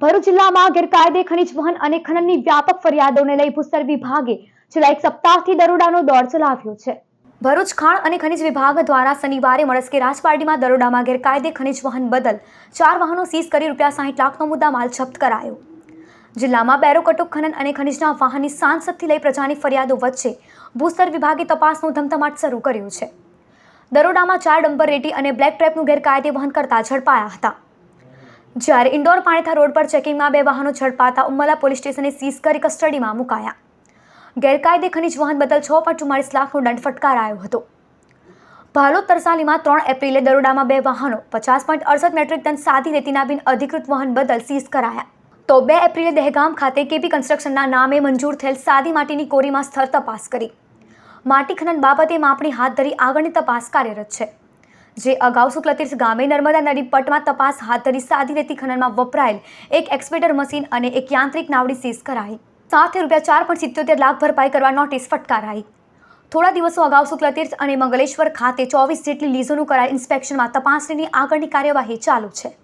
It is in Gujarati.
ભરૂચ જિલ્લામાં ગેરકાયદે ખનીજ વહન અને ખનનની વ્યાપક ફરિયાદોને લઈ ભૂસ્તર વિભાગે છેલ્લા એક સપ્તાહથી દરોડાનો દોર ચલાવ્યો છે. ભરૂચ ખાણ અને ખનીજ વિભાગ દ્વારા શનિવારે મળસ્કે રાજપારડીમાં દરોડામાં ગેરકાયદે ખનીજ વહન બદલ ચાર વાહનો સીઝ કરી રૂપિયા સાહીઠ લાખનો મુદ્દા માલ જપ્ત કરાયો. જિલ્લામાં બેરોકટુક ખનન અને ખનીજના વાહનની સાંસદથી લઈ પ્રજાની ફરિયાદો વચ્ચે ભૂસ્તર વિભાગે તપાસનો ધમધમાટ શરૂ કર્યો છે. દરોડામાં ચાર ડમ્પર રેટી અને બ્લેક ટ્રેપનું ગેરકાયદે વહન કરતા ઝડપાયા હતા. જ્યારે ઇન્ડોર પાણીથા રોડ પર ચેકિંગમાં બે વાહનો ઝડપાતા ઉમ્મલા પોલીસ સ્ટેશને સીઝ કરી કસ્ટડીમાં મુકાયા. ગેરકાયદે ખનીજ વહન બદલ છ પોઈન્ટ ચુમ્માળીસ લાખનો દંડ ફટકારાયો હતો. ભાલોદ તરસાલીમાં ત્રણ એપ્રિલે દરોડામાં બે વાહનો, પચાસ પોઈન્ટ અડસઠ મેટ્રિક ટન સાદી રેતીના બિન અધિકૃત વહન બદલ સીઝ કરાયા. તો બે એપ્રિલે દહેગામ ખાતે કેપી કન્સ્ટ્રક્શનના નામે મંજૂર થયેલ સાદી માટીની કોરીમાં સ્થળ તપાસ કરી. માટી ખનન બાબતે માપણી હાથ ધરી આગળની તપાસ કાર્યરત છે. જે અગાઉ શુક્લતીર્થ ગામે નર્મદા નદી પટમાં તપાસ હાથ ધરી સાદી રેતી ખનનમાં વપરાયેલ એક એક્સપેટર મશીન અને એક યાંત્રિક નાવડી સીઝ કરાઈ. સાથે રૂપિયા ચાર પોઈન્ટ સિત્યોતેર લાખ ભરપાઈ કરવા નોટિસ ફટકારાઈ. થોડા દિવસો અગાઉ શુક્લતીર્થ અને મંગલેશ્વર ખાતે ચોવીસ જેટલી લીઝોનું કરાયેલ ઇન્સ્પેક્શનમાં તપાસણીની આગળની કાર્યવાહી ચાલુ છે.